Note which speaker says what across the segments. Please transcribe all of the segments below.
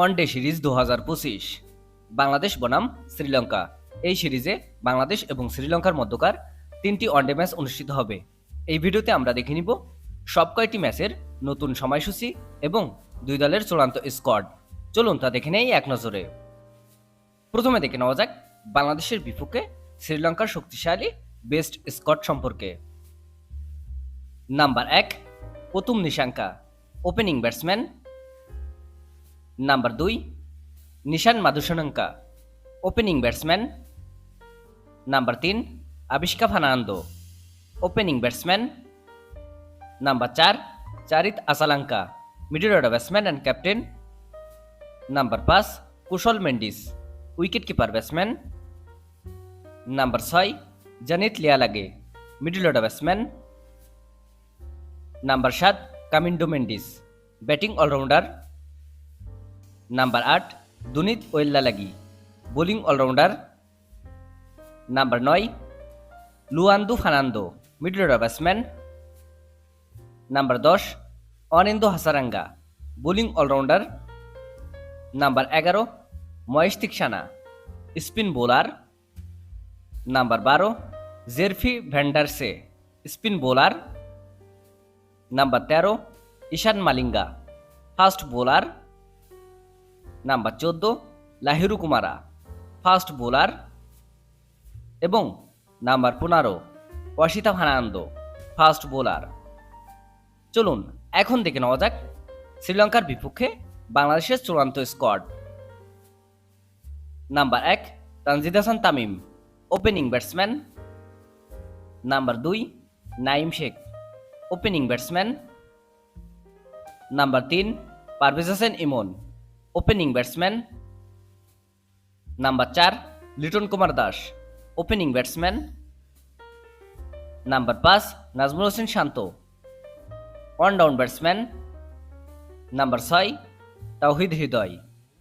Speaker 1: One day series দু হাজার পঁচিশ। বাংলাদেশ বনাম শ্রীলঙ্কা। এই সিরিজে বাংলাদেশ এবং শ্রীলঙ্কার মধ্যকার তিনটি ওয়ানডে ম্যাচ অনুষ্ঠিত হবে। এই ভিডিওতে আমরা দেখে নিব সব কয়টি ম্যাচের নতুন সময়সূচি এবং দুই দলের চূড়ান্ত স্কোয়াড। চলুন তা দেখে নেই এক নজরে। প্রথমে দেখে নেওয়া যাক বাংলাদেশের বিপক্ষে শ্রীলঙ্কার শক্তিশালী বেস্ট স্কোয়াড সম্পর্কে। নাম্বার এক, প্রথম নিশাঙ্কা, ওপেনিং ব্যাটসম্যান নাম্বার দুই Nishan Madushanka opening batsman number তিন Avishka Fernando opening batsman number চার Charith Asalanka middle order batsman and captain number পাঁচ Kusal Mendis wicket keeper batsman number ছয় জানিত লিয়ালাগে মিডল অর্ডার ব্যাটসম্যান নাম্বার সাত Kamindu Mendis batting allrounder number আট, Dunith Wellalage, bowling allrounder. Number নয়, Nuwanidu Fernando middle batsman. Number দশ, Wanindu Hasaranga, bowling allrounder. Number এগারো, Maheesh Theekshana, spin bowler. Number বারো, জেরফি Vandersay, spin bowler. Number তেরো, Eshan Malinga, fast bowler. Number চোদ্দ, Lahiru Kumara fast bowler এবং number পনেরো Asitha Fernando fast bowler. চলুন, এখন দেখে নেওয়া যাক শ্রীলঙ্কার বিপক্ষে বাংলাদেশের চূড়ান্ত স্কোয়াড। নাম্বার এক, Tanzid Hasan Tamim, opening batsman. Number দুই Naim Sheikh, opening batsman. Number তিন, Parvez Hossain Emon. Opening batsman number চার Litton Kumar Das opening batsman number পাঁচ Najmul Hossain Shanto one down batsman number ছয় Towhid Hridoy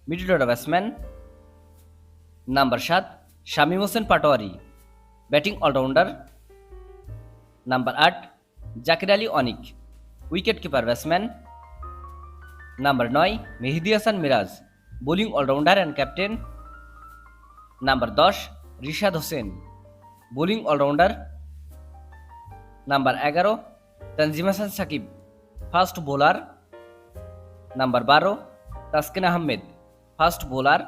Speaker 1: middle order batsman number সাত Shamim Hossain Patwari batting allrounder number আট Jaker Ali Anik wicket keeper batsman number নয় Mehidy Hasan Miraz bowling allrounder and captain number দশ Rishad Hossain bowling allrounder number এগারো Tanzim Hasan Sakib fast bowler number বারো Taskin Ahmed fast bowler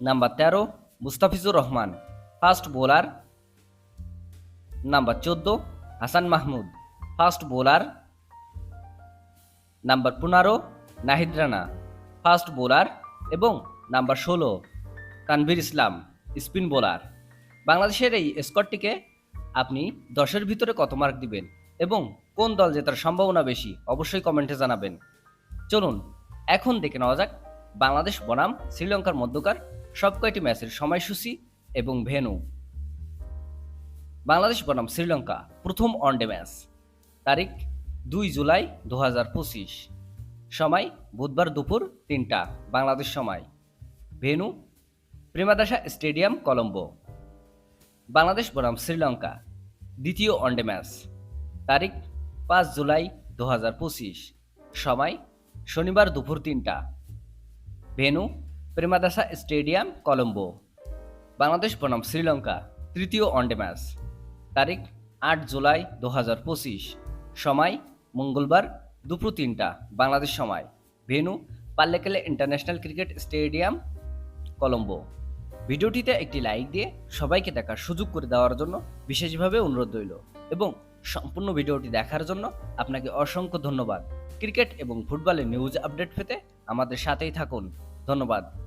Speaker 1: number তেরো Mustafizur Rahman fast bowler number চোদ্দ Hasan Mahmud fast bowler number পনেরো, Nahid Rana, fast bowler এবং number ষোলো, তানভীর ইসলাম, spin bowler. বাংলাদেশের এই স্কোয়াডটিকে আপনি দশের ভিতরে কত মার্ক দিবেন এবং কোন দল জেতার সম্ভাবনা বেশি অবশ্যই কমেন্টে জানাবেন। চলুন, এখন দেখে নেওয়া যাক বাংলাদেশ বনাম, শ্রীলঙ্কার মধ্যকার সব কয়টি ম্যাচের সময়সূচি এবং ভেন্যু। বাংলাদেশ বনাম, শ্রীলঙ্কা, প্রথম ওয়ানডে ম্যাচ তারিখ দুই জুলাই দু হাজার পঁচিশ। সময়, বুধবার দুপুর তিনটা, বাংলাদেশ সময়। Venue, Premadasa stadium, Colombo. Bangladesh বনাম শ্রীলঙ্কা, দ্বিতীয় ওয়ানডে ম্যাচ তারিখ, পাঁচ জুলাই দু হাজার পঁচিশ। সময়, শনিবার দুপুর তিনটা। Venue, Premadasa stadium, Colombo. Bangladesh বনাম শ্রীলঙ্কা, তৃতীয় ওয়ানডে ম্যাচ তারিখ, আট জুলাই দু হাজার পঁচিশ। সময় মঙ্গলবার দুপুর তিনটা, বাংলাদেশ সময়। Venue, Pallekele international cricket stadium, Colombo. ভিডিওটিতে একটি লাইক দিয়ে সবাইকে দেখার সুযোগ করে দেওয়ার জন্য বিশেষভাবে অনুরোধ রইল এবং সম্পূর্ণ ভিডিওটি দেখার জন্য আপনাকে অসংখ্য ধন্যবাদ। ক্রিকেট এবং ফুটবলের নিউজ আপডেট পেতে আমাদের সাথেই থাকুন। ধন্যবাদ।